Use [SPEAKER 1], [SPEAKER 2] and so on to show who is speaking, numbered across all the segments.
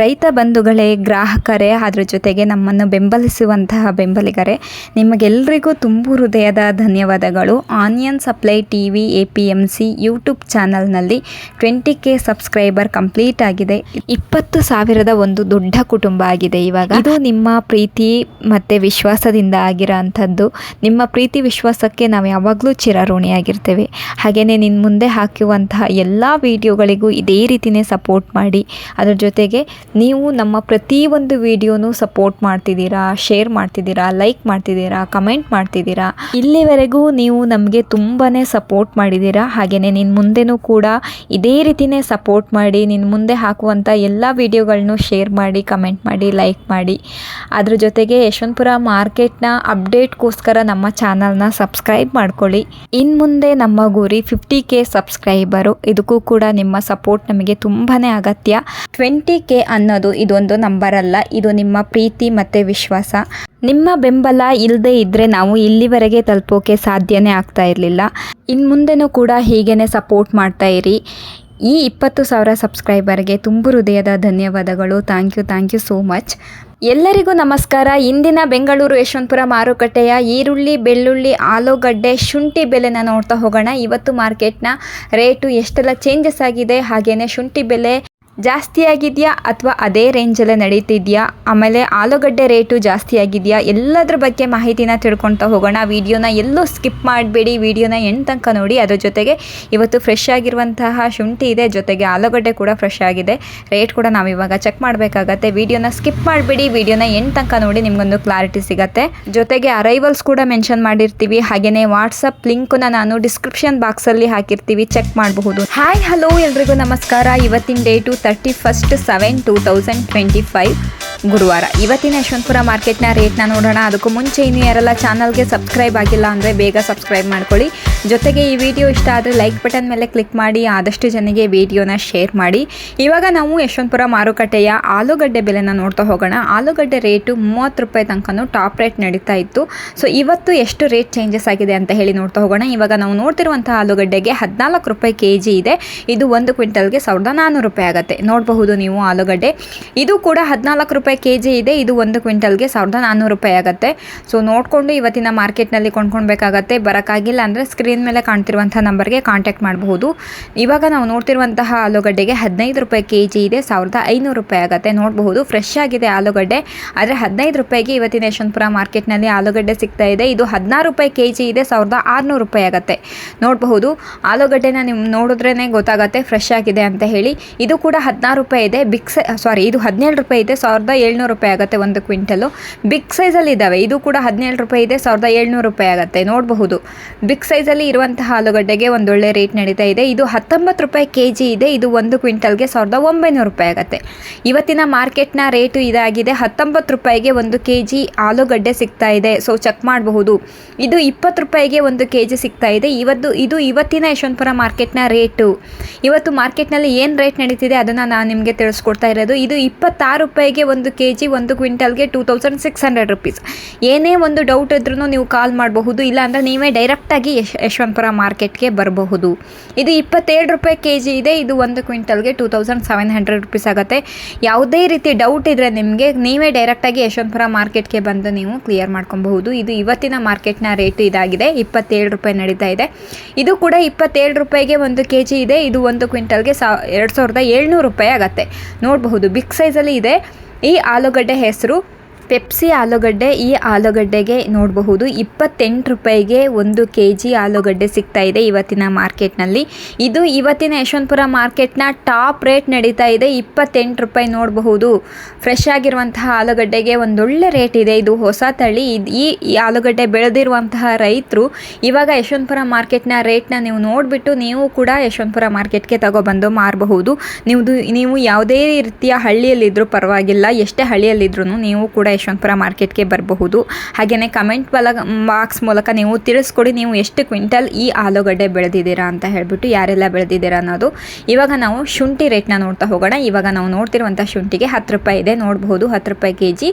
[SPEAKER 1] ರೈತ ಬಂಧುಗಳೇ, ಗ್ರಾಹಕರೇ, ಅದರ ಜೊತೆಗೆ ನಮ್ಮನ್ನು ಬೆಂಬಲಿಸುವಂತಹ ಬೆಂಬಲಿಗರೇ ನಿಮಗೆಲ್ಲರಿಗೂ ತುಂಬು ಹೃದಯದ ಧನ್ಯವಾದಗಳು. Onion supply T V A P M C YouTube ಚಾನಲ್ನಲ್ಲಿ ಟ್ವೆಂಟಿ ಕೆ ಸಬ್ಸ್ಕ್ರೈಬರ್ ಕಂಪ್ಲೀಟ್ ಆಗಿದೆ. ಇಪ್ಪತ್ತು ಸಾವಿರದ ಒಂದು ದೊಡ್ಡ ಕುಟುಂಬ ಆಗಿದೆ ಇವಾಗ. ಇದು ನಿಮ್ಮ ಪ್ರೀತಿ ಮತ್ತು ವಿಶ್ವಾಸದಿಂದ ಆಗಿರೋ ಅಂಥದ್ದು. ನಿಮ್ಮ ಪ್ರೀತಿ ವಿಶ್ವಾಸಕ್ಕೆ ನಾವು ಯಾವಾಗಲೂ ಚಿರಋಣಿಯಾಗಿರ್ತೇವೆ ಹಾಗೆಯೇ ನಿನ್ನ ಮುಂದೆ ಹಾಕುವಂತಹ ಎಲ್ಲ ವಿಡಿಯೋಗಳಿಗೂ ಇದೇ ರೀತಿಯೇ ಸಪೋರ್ಟ್ ಮಾಡಿ. ಅದರ ಜೊತೆಗೆ ನೀವು ನಮ್ಮ ಪ್ರತಿಯೊಂದು ವಿಡಿಯೋನು ಸಪೋರ್ಟ್ ಮಾಡ್ತಿದ್ದೀರಾ, ಶೇರ್ ಮಾಡ್ತಿದ್ದೀರಾ, ಲೈಕ್ ಮಾಡ್ತಿದ್ದೀರಾ, ಕಮೆಂಟ್ ಮಾಡ್ತಿದ್ದೀರಾ, ಇಲ್ಲಿವರೆಗೂ ನೀವು ನಮಗೆ ತುಂಬಾ ಸಪೋರ್ಟ್ ಮಾಡಿದ್ದೀರಾ ಹಾಗೆಯೇ ನಿನ್ನ ಮುಂದೆನೂ ಕೂಡ ಇದೇ ರೀತಿಯೇ ಸಪೋರ್ಟ್ ಮಾಡಿ ನಿನ್ನ ಮುಂದೆ ಹಾಕುವಂಥ ಎಲ್ಲ ವಿಡಿಯೋಗಳನ್ನು ಶೇರ್ ಮಾಡಿ, ಕಮೆಂಟ್ ಮಾಡಿ, ಲೈಕ್ ಮಾಡಿ. ಅದ್ರ ಜೊತೆಗೆ ಯಶವಂತಪುರ ಮಾರ್ಕೆಟ್ನ ಅಪ್ಡೇಟ್ಗೋಸ್ಕರ ನಮ್ಮ ಚಾನಲ್ನ ಸಬ್ಸ್ಕ್ರೈಬ್ ಮಾಡ್ಕೊಳ್ಳಿ. ಇನ್ನು ಮುಂದೆ ನಮ್ಮ ಗುರಿ ಫಿಫ್ಟಿ ಕೆ ಸಬ್ಸ್ಕ್ರೈಬರು. ಇದಕ್ಕೂ ಕೂಡ ನಿಮ್ಮ ಸಪೋರ್ಟ್ ನಮಗೆ ತುಂಬಾ ಅಗತ್ಯ. ಟ್ವೆಂಟಿ ಕೆ ಅನ್ನೋದು ಇದೊಂದು ನಂಬರ್ ಅಲ್ಲ ಇದು ನಿಮ್ಮ ಪ್ರೀತಿ ಮತ್ತು ವಿಶ್ವಾಸ. ನಿಮ್ಮ ಬೆಂಬಲ ಇಲ್ಲದೆ ಇದ್ದರೆ ನಾವು ಇಲ್ಲಿವರೆಗೆ ತಲುಪೋಕೆ ಸಾಧ್ಯನೇ ಆಗ್ತಾ ಇರಲಿಲ್ಲ. ಇನ್ನು ಮುಂದೆನೂ ಕೂಡ ಹೀಗೇ ಸಪೋರ್ಟ್ ಮಾಡ್ತಾ ಇರಿ. ಈ ಇಪ್ಪತ್ತು ಸಾವಿರ ಸಬ್ಸ್ಕ್ರೈಬರ್ಗೆ ತುಂಬು ಹೃದಯದ ಧನ್ಯವಾದಗಳು. Thank you thank you so much. ಎಲ್ಲರಿಗೂ ನಮಸ್ಕಾರ. ಇಂದಿನ ಬೆಂಗಳೂರು ಯಶವಂತಪುರ ಮಾರುಕಟ್ಟೆಯ ಈರುಳ್ಳಿ, ಬೆಳ್ಳುಳ್ಳಿ, ಆಲೂಗಡ್ಡೆ, ಶುಂಠಿ ಬೆಲೆನ ನೋಡ್ತಾ ಹೋಗೋಣ. ಇವತ್ತು ಮಾರ್ಕೆಟ್ನ ರೇಟು ಎಷ್ಟೆಲ್ಲ ಚೇಂಜಸ್ ಆಗಿದೆ? ಹಾಗೆಯೇ ಶುಂಠಿ ಬೆಲೆ ಜಾಸ್ತಿ ಆಗಿದೆಯಾ ಅಥವಾ ಅದೇ ರೇಂಜಲ್ಲೇ ನಡೀತಿದೆಯಾ? ಆಮೇಲೆ ಆಲೂಗಡ್ಡೆ ರೇಟು ಜಾಸ್ತಿ ಆಗಿದೆಯಾ ಎಲ್ಲದ್ರ ಬಗ್ಗೆ ಮಾಹಿತಿನ ತಿಳ್ಕೊಳ್ತಾ ಹೋಗೋಣ. ವಿಡಿಯೋನ ಎಲ್ಲೂ ಸ್ಕಿಪ್ ಮಾಡಬೇಡಿ. ವಿಡಿಯೋನ ಎಂಡ್ ತನಕ ನೋಡಿ. ಅದ್ರ ಜೊತೆಗೆ ಇವತ್ತು ಫ್ರೆಶ್ ಆಗಿರುವಂತಹ ಶುಂಠಿ ಇದೆ. ಜೊತೆಗೆ ಆಲೂಗಡ್ಡೆ ಕೂಡ ಫ್ರೆಶ್ ಆಗಿದೆ. ರೇಟ್ ಕೂಡ ನಾವು ಇವಾಗ ಚೆಕ್ ಮಾಡಬೇಕಾಗತ್ತೆ. ವಿಡಿಯೋನ ಸ್ಕಿಪ್ ಮಾಡಬೇಡಿ. ವಿಡಿಯೋನ ಎಂಡ್ ತನಕ ನೋಡಿ ನಿಮಗೊಂದು ಕ್ಲಾರಿಟಿ ಸಿಗತ್ತೆ. ಜೊತೆಗೆ ಅರೈವಲ್ಸ್ ಕೂಡ ಮೆನ್ಷನ್ ಮಾಡಿರ್ತೀವಿ. ಹಾಗೆಯೇ ವಾಟ್ಸಪ್ ಲಿಂಕನ್ನ ನಾನು ಡಿಸ್ಕ್ರಿಪ್ಷನ್ ಬಾಕ್ಸಲ್ಲಿ ಹಾಕಿರ್ತೀವಿ. ಚೆಕ್ ಮಾಡಬಹುದು. ಹಾಯ್ ಹಲೋ ಎಲ್ರಿಗೂ ನಮಸ್ಕಾರ. ಇವತ್ತಿನ ಡೇಟು 31st 7 2025 ಗುರುವಾರ. ಇವತ್ತಿನ ಯಶವಂತಪುರ ಮಾರ್ಕೆಟ್ನ ರೇಟ್ನ ನೋಡೋಣ. ಅದಕ್ಕೂ ಮುಂಚೆ ಇನ್ನು ಯಾರೆಲ್ಲ ಚಾನಲ್ಗೆ ಸಬ್ಸ್ಕ್ರೈಬ್ ಆಗಿಲ್ಲ ಅಂದರೆ ಬೇಗ ಸಬ್ಸ್ಕ್ರೈಬ್ ಮಾಡ್ಕೊಳ್ಳಿ. ಜೊತೆಗೆ ಈ ವಿಡಿಯೋ ಇಷ್ಟ ಆದರೆ ಲೈಕ್ ಬಟನ್ ಮೇಲೆ ಕ್ಲಿಕ್ ಮಾಡಿ, ಆದಷ್ಟು ಜನಗೆ ವಿಡಿಯೋನ ಶೇರ್ ಮಾಡಿ. ಇವಾಗ ನಾವು ಯಶವಂತಪುರ ಮಾರುಕಟ್ಟೆಯ ಆಲೂಗಡ್ಡೆ ಬೆಲೆನ ನೋಡ್ತಾ ಹೋಗೋಣ. ಆಲೂಗಡ್ಡೆ ರೇಟು ಮೂವತ್ತು ರೂಪಾಯಿ ತನಕನೂ ಟಾಪ್ ರೇಟ್ ನಡೀತಾ ಇತ್ತು. ಸೊ ಇವತ್ತು ಎಷ್ಟು ರೇಟ್ ಚೇಂಜಸ್ ಆಗಿದೆ ಅಂತ ಹೇಳಿ ನೋಡ್ತಾ ಹೋಗೋಣ. ಇವಾಗ ನಾವು ನೋಡ್ತಿರುವಂಥ ಆಲೂಗಡ್ಡೆಗೆ ಹದಿನಾಲ್ಕು ರೂಪಾಯಿ ಕೆ ಜಿ ಇದೆ. ಇದು ಒಂದು ಕ್ವಿಂಟಲ್ಗೆ ಸಾವಿರದ ನಾನ್ನೂರು ರೂಪಾಯಿ ಆಗುತ್ತೆ. ನೋಡಬಹುದು ನೀವು ಆಲೂಗಡ್ಡೆ. ಇದು ಕೂಡ ಹದಿನಾಲ್ಕು ರೂಪಾಯಿ ಕೆ ಜಿ ಇದೆ, ಇದು ಒಂದು ಕ್ವಿಂಟಲ್ಗೆ ಸಾವಿರದ ನಾನ್ನೂರು ರೂಪಾಯಿ ಆಗುತ್ತೆ. ಸೊ ನೋಡಿಕೊಂಡು ಇವತ್ತಿನ ಮಾರ್ಕೆಟ್ನಲ್ಲಿ ಕೊಂಡ್ಕೊಳ್ಬೇಕಾಗತ್ತೆ. ಬರೋಕ್ಕಾಗಿಲ್ಲ ಅಂದರೆ ಸ್ಕ್ರೀನ್ ಮೇಲೆ ಕಾಣ್ತಿರುವಂಥ ನಂಬರ್ಗೆ ಕಾಂಟ್ಯಾಕ್ಟ್ ಮಾಡಬಹುದು. ಇವಾಗ ನಾವು ನೋಡ್ತಿರುವಂತಹ ಆಲೂಗಡ್ಡೆಗೆ ಹದಿನೈದು ರೂಪಾಯಿ ಕೆ ಜಿ ಇದೆ, ಸಾವಿರದ ಐನೂರು ರೂಪಾಯಿ ಆಗುತ್ತೆ. ನೋಡಬಹುದು, ಫ್ರೆಶ್ ಆಗಿದೆ ಆಲೂಗಡ್ಡೆ. ಆದರೆ ಹದಿನೈದು ರೂಪಾಯಿಗೆ ಇವತ್ತಿನ ಯಶವಂತಪುರ ಮಾರ್ಕೆಟ್ನಲ್ಲಿ ಆಲೂಗಡ್ಡೆ ಸಿಗ್ತಾ ಇದೆ. ಇದು ಹದಿನಾರು ರೂಪಾಯಿ ಕೆ ಜಿ ಇದೆ, ಸಾವಿರದ ಆರುನೂರು ರೂಪಾಯಿ ಆಗುತ್ತೆ. ನೋಡಬಹುದು, ಆಲೂಗಡ್ಡೆನ ನೀವು ನೋಡಿದ್ರೇ ಗೊತ್ತಾಗುತ್ತೆ, ಫ್ರೆಶ್ ಆಗಿದೆ ಅಂತ ಹೇಳಿ. ಇದು ಕೂಡ ಹದಿನಾರು ರೂಪಾಯಿ ಇದೆ ಬಿಕ್ಸ್ ಸಾರಿ ಇದು ಹದಿನೇಳು ರೂಪಾಯಿ ಇದೆ, ಸಾವಿರದ ಏಳ್ನೂರು ರೂಪಾಯಿ ಆಗುತ್ತೆ ಒಂದು ಕ್ವಿಂಟಲು. ಬಿಗ್ ಸೈಜಲ್ಲಿ ಇದ್ದಾವೆ ಇದು ಕೂಡ ಹದಿನೇಳು ರೂಪಾಯಿ ಇದೆ, ಸಾವಿರದ ಏಳ್ನೂರು ರೂಪಾಯಿ ಆಗುತ್ತೆ. ನೋಡಬಹುದು. ಬಿಗ್ ಸೈಜಲ್ಲಿ ಇರುವಂತಹ ಆಲೂಗಡ್ಡೆಗೆ ಒಂದೊಳ್ಳೆ ರೇಟ್ ನಡೀತಾ ಇದೆ. ಇದು ಹತ್ತೊಂಬತ್ತು ರೂಪಾಯಿ ಕೆ ಜಿ ಇದೆ. ಇದು ಒಂದು ಕ್ವಿಂಟಲ್ಗೆ ಸಾವಿರದ ಒಂಬೈನೂರು ರೂಪಾಯಿ ಆಗುತ್ತೆ. ಇವತ್ತಿನ ಮಾರ್ಕೆಟ್ನ ರೇಟು ಇದಾಗಿದೆ. ಹತ್ತೊಂಬತ್ತು ರೂಪಾಯಿಗೆ ಒಂದು ಕೆ ಜಿ ಆಲೂಗಡ್ಡೆ ಸಿಗ್ತಾ ಇದೆ. ಸೊ ಚೆಕ್ ಮಾಡಬಹುದು. ಇದು ಇಪ್ಪತ್ತು ರೂಪಾಯಿಗೆ ಒಂದು ಕೆ ಜಿ ಸಿಗ್ತಾ ಇದೆ. ಇವತ್ತು, ಇದು ಇವತ್ತಿನ ಯಶವಂತಪುರ ಮಾರ್ಕೆಟ್ನ ರೇಟು ಇವತ್ತು ಮಾರ್ಕೆಟ್ನಲ್ಲಿ ಏನು ರೇಟ್ ನಡೀತಿದೆ ಅದನ್ನು ನಾನು ನಿಮಗೆ ತಿಳಿಸ್ಕೊಡ್ತಾ ಇರೋದು. ಇದು ಇಪ್ಪತ್ತಾರು ರೂಪಾಯಿಗೆ ಒಂದು ಕೆ ಜಿ ಒಂದು ಕ್ವಿಂಟಲ್ಗೆ two thousand six hundred rupees ಏನೇ ಒಂದು ಡೌಟ್ ಇದ್ರೂ ನೀವು ಕಾಲ್ ಮಾಡಬಹುದು, ಇಲ್ಲಾಂದರೆ ನೀವೇ ಡೈರೆಕ್ಟಾಗಿ ಯಶ್, ಯಶವಂತಪುರ ಮಾರ್ಕೆಟ್ಗೆ ಬರಬಹುದು. ಇದು ಇಪ್ಪತ್ತೇಳು ರೂಪಾಯಿ ಕೆ ಜಿ ಇದೆ, ಇದು ಒಂದು ಕ್ವಿಂಟಲ್ಗೆ two thousand seven hundred rupees ಆಗುತ್ತೆ. ಯಾವುದೇ ರೀತಿ ಡೌಟ್ ಇದ್ದರೆ ನಿಮಗೆ ನೀವೇ ಡೈರೆಕ್ಟಾಗಿ ಯಶವಂತಪುರ ಮಾರ್ಕೆಟ್ಗೆ ಬಂದು ನೀವು ಕ್ಲಿಯರ್ ಮಾಡ್ಕೊಬಹುದು. ಇದು ಇವತ್ತಿನ ಮಾರ್ಕೆಟ್ನ ರೇಟ್ ಇದಾಗಿದೆ, ಇಪ್ಪತ್ತೇಳು ರೂಪಾಯಿ ನಡೀತಾ ಇದೆ. ಇದು ಕೂಡ ಇಪ್ಪತ್ತೇಳು ರೂಪಾಯಿಗೆ ಒಂದು ಕೆ ಜಿ ಇದೆ, ಇದು ಒಂದು ಕ್ವಿಂಟಲ್ಗೆ ಸಾ, ಎರಡು ಸಾವಿರದ ಏಳ್ನೂರು ರೂಪಾಯಿ ಆಗುತ್ತೆ. ನೋಡಬಹುದು, ಬಿಗ್ ಸೈಜಲ್ಲಿ ಇದೆ. ಈ ಆಲೂಗಡ್ಡೆ ಹೆಸರು ಪೆಪ್ಸಿ ಆಲೂಗಡ್ಡೆ ಈ ಆಲೂಗಡ್ಡೆಗೆ ನೋಡಬಹುದು. ಇಪ್ಪತ್ತೆಂಟು ರೂಪಾಯಿಗೆ ಒಂದು ಕೆ ಜಿ ಆಲೂಗಡ್ಡೆ ಸಿಗ್ತಾ ಇದೆ ಇವತ್ತಿನ ಮಾರ್ಕೆಟ್ನಲ್ಲಿ. ಇದು ಇವತ್ತಿನ ಯಶವಂತಪುರ ಮಾರ್ಕೆಟ್ನ ಟಾಪ್ ರೇಟ್ ನಡೀತಾ ಇದೆ. ಇಪ್ಪತ್ತೆಂಟು ರೂಪಾಯಿ ನೋಡಬಹುದು. ಫ್ರೆಶ್ ಆಗಿರುವಂತಹ ಆಲೂಗಡ್ಡೆಗೆ ಒಂದೊಳ್ಳೆ ರೇಟ್ ಇದೆ. ಇದು ಹೊಸ ತಳಿ. ಈ ಆಲೂಗಡ್ಡೆ ಬೆಳೆದಿರುವಂತಹ ರೈತರು ಇವಾಗ ಯಶವಂತಪುರ ಮಾರ್ಕೆಟ್ನ ರೇಟ್ನ ನೀವು ನೋಡಿಬಿಟ್ಟು ನೀವು ಕೂಡ ಯಶವಂತಪುರ ಮಾರ್ಕೆಟ್ಗೆ ತಗೊಬಂದು ಮಾರಬಹುದು. ನೀವು ನೀವು ಯಾವುದೇ ರೀತಿಯ ಹಳ್ಳಿಯಲ್ಲಿದ್ದರೂ ಪರವಾಗಿಲ್ಲ. ಎಷ್ಟೇ ಹಳ್ಳಿಯಲ್ಲಿದ್ರೂ ನೀವು ಕೂಡ ಯಶವಂತಪುರ ಮಾರ್ಕೆಟ್ಗೆ ಬರಬಹುದು. ಹಾಗೆಯೇ ಕಮೆಂಟ್ ಬಲ ಬಾಕ್ಸ್ ಮೂಲಕ ನೀವು ತಿಳಿಸ್ಕೊಡಿ, ನೀವು ಎಷ್ಟು ಕ್ವಿಂಟಲ್ ಈ ಆಲೂಗಡ್ಡೆ ಬೆಳೆದಿದ್ದೀರಾ ಅಂತ ಹೇಳಿಬಿಟ್ಟು ಯಾರೆಲ್ಲ ಬೆಳೆದಿದ್ದೀರಾ ಅನ್ನೋದು. ಇವಾಗ ನಾವು ಶುಂಠಿ ರೇಟ್ನ ನೋಡ್ತಾ ಹೋಗೋಣ. ಇವಾಗ ನಾವು ನೋಡ್ತಿರುವಂಥ ಶುಂಠಿಗೆ ಹತ್ತು ರೂಪಾಯಿ ಇದೆ. ನೋಡಬಹುದು, ಹತ್ತು ರೂಪಾಯಿ ಕೆ ಜಿ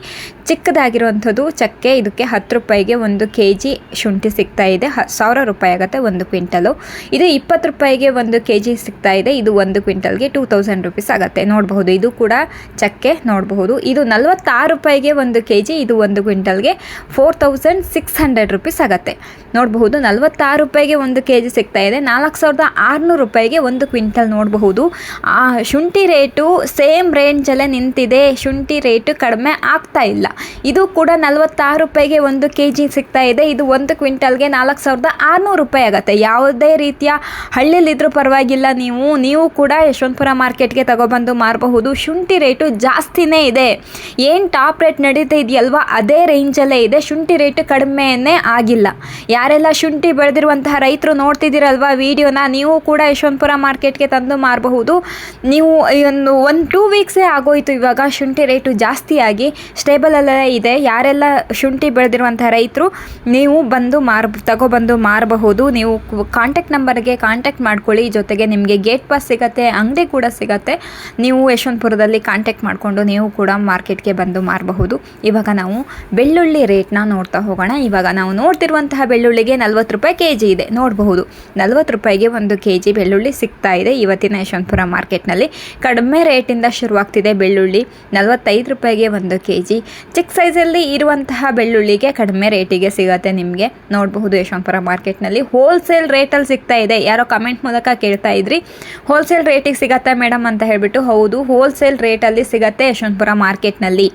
[SPEAKER 1] ಚಿಕ್ಕದಾಗಿರುವಂಥದ್ದು ಚಕ್ಕೆ, ಇದಕ್ಕೆ ಹತ್ತು ರೂಪಾಯಿಗೆ ಒಂದು ಕೆ ಜಿ ಶುಂಠಿ ಸಿಗ್ತಾ ಇದೆ. ಹ, ಸಾವಿರ ರೂಪಾಯಿ ಆಗುತ್ತೆ ಒಂದು ಕ್ವಿಂಟಲು. ಇದು ಇಪ್ಪತ್ತು ರೂಪಾಯಿಗೆ ಒಂದು ಕೆ ಜಿ ಸಿಗ್ತಾ ಇದೆ. ಇದು ಒಂದು ಕ್ವಿಂಟಲ್ಗೆ ಟೂ ತೌಸಂಡ್ ರುಪೀಸ್ ಆಗುತ್ತೆ. ನೋಡಬಹುದು, ಇದು ಕೂಡ ಚಕ್ಕೆ, ನೋಡಬಹುದು. ಇದು ನಲವತ್ತಾರು ರೂಪಾಯಿಗೆ ಒಂದು ಕೆ ಜಿ ಇದು ಒಂದು ಕ್ವಿಂಟಲ್ಗೆ four thousand six hundred rupees ಆಗುತ್ತೆ. ನೋಡಬಹುದು, ನಲವತ್ತಾರು ರೂಪಾಯಿಗೆ ಒಂದು ಕೆ ಜಿ ಸಿಗ್ತಾ ಇದೆ. ನಾಲ್ಕು ಸಾವಿರದ ಆರುನೂರು ರೂಪಾಯಿಗೆ ಒಂದು ಕ್ವಿಂಟಲ್ ನೋಡಬಹುದು. ಆ, ಶುಂಠಿ ರೇಟು ಸೇಮ್ ರೇಂಜಲ್ಲೇ ನಿಂತಿದೆ. ಶುಂಠಿ ರೇಟು ಕಡಿಮೆ ಆಗ್ತಾ ಇಲ್ಲ. ಇದು ಕೂಡ ನಲವತ್ತಾರು ರೂಪಾಯಿಗೆ ಒಂದು ಕೆ ಜಿ ಸಿಗ್ತಾ ಇದೆ. ಇದು ಒಂದು ಕ್ವಿಂಟಲ್ಗೆ ನಾಲ್ಕು ಸಾವಿರದ ಆರುನೂರು ರೂಪಾಯಿ ಆಗುತ್ತೆ. ಯಾವುದೇ ರೀತಿಯ ಹಳ್ಳಿಲಿದ್ರೂ ಪರವಾಗಿಲ್ಲ ನೀವು. ನೀವು ಕೂಡ ಯಶವಂತಪುರ ಮಾರ್ಕೆಟ್ಗೆ ತಗೊಬಂದು ಮಾರಬಹುದು. ಶುಂಠಿ ರೇಟು ಜಾಸ್ತಿನೇ ಇದೆ. ಏನು ಟಾಪ್ ರೇಟ್ ನಡೀತಾ ಇದೆಯಲ್ವಾ? ಅದೇ ರೇಂಜಲ್ಲೇ ಇದೆ. ಶುಂಠಿ ರೇಟ್ ಕಡಿಮೆನೇ ಆಗಿಲ್ಲ. ಯಾರೆಲ್ಲ ಶುಂಠಿ ಬೆಳೆದಿರುವಂತಹ ರೈತರು ನೋಡ್ತಿದ್ದೀರಲ್ವಾ ವಿಡಿಯೋನ, ನೀವು ಕೂಡ ಯಶವಂತಪುರ ಮಾರ್ಕೆಟ್ಗೆ ತಂದು ಮಾರಬಹುದು. ನೀವು ಒಂದು ಒಂದು ಟೂ ವೀಕ್ಸೇ ಆಗೋಯಿತು ಇವಾಗ. ಶುಂಠಿ ರೇಟು ಜಾಸ್ತಿಯಾಗಿ ಸ್ಟೇಬಲಲ್ಲೇ ಇದೆ. ಯಾರೆಲ್ಲ ಶುಂಠಿ ಬೆಳೆದಿರುವಂತಹ ರೈತರು, ನೀವು ಬಂದು ಮಾರ್ ತಗೊಬಂದು ಮಾರಬಹುದು. ನೀವು ಕಾಂಟ್ಯಾಕ್ಟ್ ನಂಬರ್ಗೆ ಕಾಂಟ್ಯಾಕ್ಟ್ ಮಾಡ್ಕೊಳ್ಳಿ. ಜೊತೆಗೆ ನಿಮಗೆ ಗೇಟ್ ಪಾಸ್ ಸಿಗತ್ತೆ, ಅಂಗಡಿ ಕೂಡ ಸಿಗತ್ತೆ. ನೀವು ಯಶವಂತಪುರದಲ್ಲಿ ಕಾಂಟ್ಯಾಕ್ಟ್ ಮಾಡಿಕೊಂಡು ನೀವು ಕೂಡ ಮಾರ್ಕೆಟ್ಗೆ ಬಂದು ಮಾರಬಹುದು. ಇವಾಗ ನಾವು ಬೆಳ್ಳುಳ್ಳಿ ರೇಟ್ನ ನೋಡ್ತಾ ಹೋಗೋಣ. ಇವಾಗ ನಾವು ನೋಡ್ತಿರುವಂತಹ ಬೆಳ್ಳುಳ್ಳಿಗೆ ನಲ್ವತ್ತು ರೂಪಾಯಿ ಕೆ ಜಿ ಇದೆ. ನೋಡಬಹುದು. ನಲ್ವತ್ತು ರೂಪಾಯಿಗೆ ಒಂದು ಕೆ ಜಿ ಬೆಳ್ಳುಳ್ಳಿ ಸಿಗ್ತಾ ಇದೆ ಇವತ್ತಿನ ಯಶವಂತಪುರ ಮಾರ್ಕೆಟ್ನಲ್ಲಿ. ಕಡಿಮೆ ರೇಟಿಂದ ಶುರುವಾಗ್ತಿದೆ ಬೆಳ್ಳುಳ್ಳಿ. ನಲ್ವತ್ತೈದು ರೂಪಾಯಿಗೆ ಒಂದು ಕೆ ಜಿ ಚಿಕ್ಕ ಸೈಜಲ್ಲಿ ಇರುವಂತಹ ಬೆಳ್ಳುಳ್ಳಿಗೆ ಕಡಿಮೆ ರೇಟಿಗೆ ಸಿಗುತ್ತೆ ನಿಮಗೆ. ನೋಡಬಹುದು ಯಶವಂತಪುರ ಮಾರ್ಕೆಟ್ನಲ್ಲಿ. ಹೋಲ್ಸೇಲ್ ರೇಟಲ್ಲಿ ಸಿಗ್ತಾ ಇದೆ. ಯಾರೋ ಕಮೆಂಟ್ ಮೂಲಕ ಕೇಳ್ತಾ ಇದ್ರಿ. ಹೋಲ್ಸೇಲ್ ರೇಟಿಗೆ ಸಿಗತ್ತಾ ಮೇಡಮ್ ಅಂತ ಹೇಳ್ಬಿಟ್ಟು ಹೌದು, ಹೋಲ್ಸೇಲ್ ರೇಟಲ್ಲಿ ಸಿಗತ್ತೆ ಯಶವಂತಪುರ ಮಾರ್ಕೆಟ್ನಲ್ಲಿ.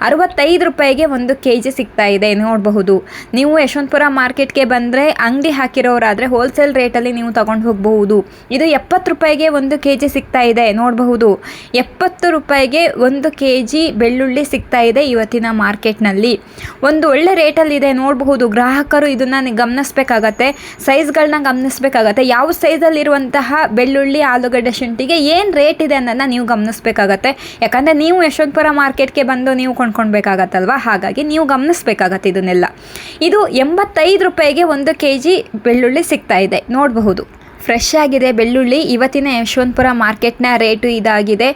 [SPEAKER 1] ಅರವತ್ತೈದು ರೂಪಾಯಿಗೆ ಒಂದು ಕೆ ಜಿ ಸಿಗ್ತಾ ಇದೆ ನೋಡಬಹುದು. ನೀವು ಯಶವಂತಪುರ ಮಾರ್ಕೆಟ್ಗೆ ಬಂದರೆ ಅಂಗಡಿ ಹಾಕಿರೋರಾದರೆ ಹೋಲ್ಸೇಲ್ ರೇಟಲ್ಲಿ ನೀವು ತಗೊಂಡು ಹೋಗಬಹುದು. ಇದು ಎಪ್ಪತ್ತು ರೂಪಾಯಿಗೆ ಒಂದು ಕೆ ಜಿ ಸಿಗ್ತಾ ಇದೆ ನೋಡಬಹುದು. ಎಪ್ಪತ್ತು ರೂಪಾಯಿಗೆ ಒಂದು ಕೆ ಜಿ ಬೆಳ್ಳುಳ್ಳಿ ಸಿಗ್ತಾ ಇದೆ ಇವತ್ತಿನ ಮಾರ್ಕೆಟ್ನಲ್ಲಿ. ಒಂದು ಒಳ್ಳೆ ರೇಟಲ್ಲಿದೆ ನೋಡಬಹುದು. ಗ್ರಾಹಕರು ಇದನ್ನು ಗಮನಿಸಬೇಕಾಗತ್ತೆ. ಸೈಜ್ಗಳನ್ನ ಗಮನಿಸಬೇಕಾಗತ್ತೆ. ಯಾವ ಸೈಜಲ್ಲಿರುವಂತಹ ಬೆಳ್ಳುಳ್ಳಿ, ಆಲೂಗಡ್ಡೆ ಶುಂಠಿಗೆ ಏನು ರೇಟ್ ಇದೆ ಅನ್ನೋದನ್ನ ನೀವು ಗಮನಿಸಬೇಕಾಗತ್ತೆ. ಯಾಕಂದರೆ ನೀವು ಯಶವಂತಪುರ ಮಾರ್ಕೆಟ್ಗೆ ಬಂದು ನೀವು ಕೊಂಡ್ಕೊಳ್ಬೇಕಾಗತ್ತಲ್ವಾ ಹಾಗಾಗಿ ನೀವು ಗಮನಿಸ್ಬೇಕಾಗತ್ತೆ ಇದನ್ನೆಲ್ಲ. ಇದು ಎಂಬತ್ತೈದು ರೂಪಾಯಿಗೆ ಒಂದು ಕೆ ಜಿ ಬೆಳ್ಳುಳ್ಳಿ ಸಿಗ್ತಾ ಇದೆ. ನೋಡಬಹುದು. ಫ್ರೆಶ್ ಆಗಿದೆ. ಬೆಳ್ಳುಳ್ಳಿ ಇವತ್ತಿನ ಯಶವಂತಪುರ ಮಾರ್ಕೆಟ್ನ ರೇಟು ಇದಾಗಿದೆ.